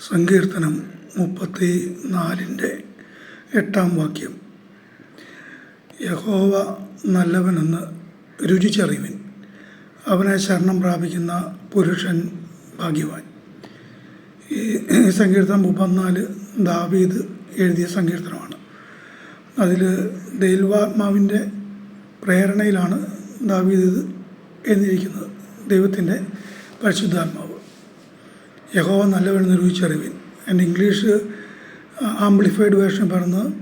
സങ്കീർത്തനം മുപ്പത്തി നാലിന്റെ എട്ടാം വാക്യം. യഹോവ നല്ലവനെന്ന് രുചിച്ചറിവിൻ. അവനെ ശരണം പ്രാപിക്കുന്ന പുരുഷൻ ഭാഗ്യവാൻ. ഈ സങ്കീർത്തനം മുപ്പത്തിനാല് ദാവീദ് എഴുതിയ സങ്കീർത്തനമാണ്. അതിൽ ദൈവാത്മാവിന്റെ പ്രേരണയിലാണ് ദാവീദ് ഇത് എഴുതിയിരിക്കുന്നത് ദൈവത്തിന്റെ പരിശുദ്ധാത്മാവ്. യഹോവ നല്ലവൻ നിരൂപിച്ചറിവിൻ. ആൻഡ് ഇംഗ്ലീഷ് ആംപ്ലിഫൈഡ് വേർഷൻ പറയുന്നത്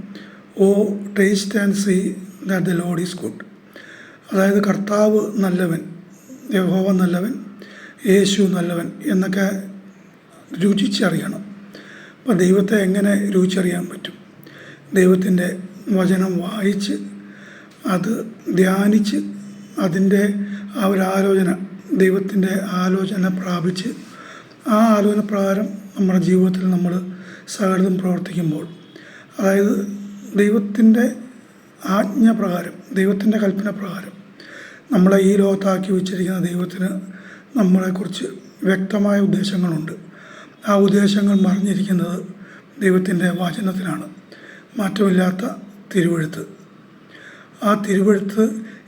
O taste and see that the Lord is good അതായത് കർത്താവ് നല്ലവൻ യഹോവ നല്ലവൻ യേശു നല്ലവൻ എന്നൊക്കെ രുചിച്ചറിയണം. അപ്പോൾ ദൈവത്തെ എങ്ങനെ രുചിച്ചറിയാൻ പറ്റും? ദൈവത്തിന്റെ വചനം വായിച്ച് അത് ധ്യാനിച്ച് അതിന്റെ ആ ഒരു ആലോചന ദൈവത്തിന്റെ ആലോചന പ്രാപിച്ച് ആ ആലോചന പ്രകാരം നമ്മുടെ ജീവിതത്തിൽ നമ്മൾ സകലതും പ്രവർത്തിക്കുമ്പോൾ അതായത് ദൈവത്തിന്റെ ആജ്ഞ പ്രകാരം ദൈവത്തിന്റെ കൽപ്പന പ്രകാരം നമ്മളെ ഈ ലോകത്താക്കി വെച്ചിരിക്കുന്ന ദൈവത്തിന് നമ്മളെക്കുറിച്ച് വ്യക്തമായ ഉദ്ദേശങ്ങളുണ്ട്. ആ ഉദ്ദേശങ്ങൾ മറിഞ്ഞിരിക്കുന്നത് ദൈവത്തിന്റെ വചനത്തിലാണ്. മാറ്റമില്ലാത്ത തിരുവഴുത്ത്. ആ തിരുവഴുത്ത്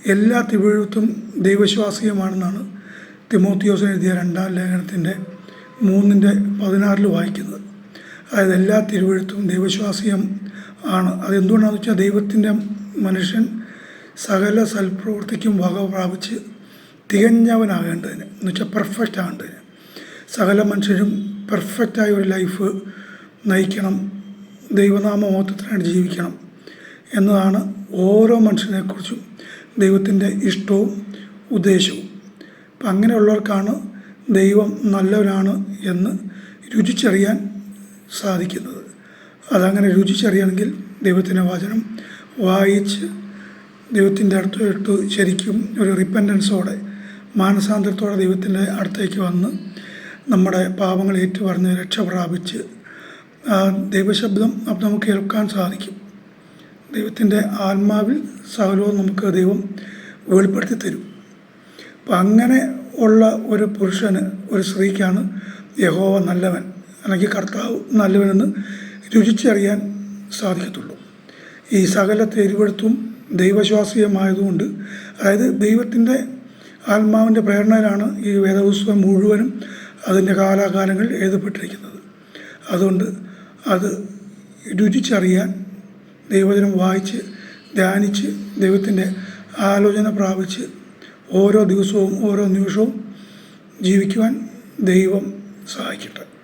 എല്ലാ തിരുവഴുത്തും ദൈവശ്വാസികമാണെന്നാണ് തിമോത്തിയോസ് എഴുതിയ രണ്ടാം ലേഖനത്തിന്റെ മൂന്നിന്റെ പതിനാറിൽ വായിക്കുന്നത്. അതായത് എല്ലാ തിരുവഴുത്തും ദൈവശ്വാസികം ആണ്. അതെന്തുകൊണ്ടാണെന്ന് വെച്ചാൽ ദൈവത്തിന്റെ മനുഷ്യൻ സകല സൽപ്രവൃത്തിക്കും വക പ്രാപിച്ച് തികഞ്ഞവനാകേണ്ടതിന്. എന്ന് വെച്ചാൽ പെർഫെക്റ്റ് ആകേണ്ടതിന്. സകല മനുഷ്യരും പെർഫെക്റ്റായ ഒരു ലൈഫ് നയിക്കണം. ദൈവനാമ മഹത്വത്തിനായിട്ട് ജീവിക്കണം എന്നതാണ് ഓരോ മനുഷ്യനെക്കുറിച്ചും ദൈവത്തിന്റെ ഇഷ്ടവും ഉദ്ദേശവും. അപ്പം അങ്ങനെയുള്ളവർക്കാണ് ദൈവം നല്ലവനാണ് എന്ന് രുചിച്ചറിയാൻ സാധിക്കുന്നത്. അതങ്ങനെ രുചിച്ചറിയണമെങ്കിൽ ദൈവത്തിന്റെ വചനം വായിച്ച് ദൈവത്തിന്റെ അടുത്തോട്ട് ശരിക്കും ഒരു റിപ്പന്റൻസോടെ മാനസാന്തരത്തോടെ ദൈവത്തിന്റെ അടുത്തേക്ക് വന്ന് നമ്മുടെ പാപങ്ങൾ ഏറ്റുപറഞ്ഞ് രക്ഷ പ്രാപിച്ച് ദൈവശബ്ദം അപ്പം നമുക്ക് കേൾക്കാൻ സാധിക്കും. ദൈവത്തിന്റെ ആത്മാവിൽ സകലവും നമുക്ക് ദൈവം വെളിപ്പെടുത്തി തരും അപ്പം അങ്ങനെ ഉള്ള ഒരു പുരുഷന് ഒരു സ്ത്രീക്കാണ് യഹോവ നല്ലവൻ. അല്ലെങ്കിൽ കർത്താവ് നല്ലവനെന്ന് രുചിച്ചറിയാൻ സാധിക്കത്തുള്ളൂ. ഈ സകല തെരുവെടുത്തും ദൈവശ്വാസീയമായതുകൊണ്ട് അതായത് ദൈവത്തിന്റെ ആത്മാവിന്റെ പ്രേരണയിലാണ് ഈ വേദപുസ്തകം മുഴുവനും അതിന്റെ കാലാകാലങ്ങൾ എഴുതപ്പെട്ടിരിക്കുന്നത്. അതുകൊണ്ട് അത് രുചിച്ചറിയാൻ ദൈവജനം വായിച്ച് ധ്യാനിച്ച് ദൈവത്തിന്റെ ആലോചന പ്രാപിച്ച് ഓരോ ദിവസവും ഓരോ നിമിഷവും ജീവിക്കുവാൻ ദൈവം സഹായിക്കട്ടെ.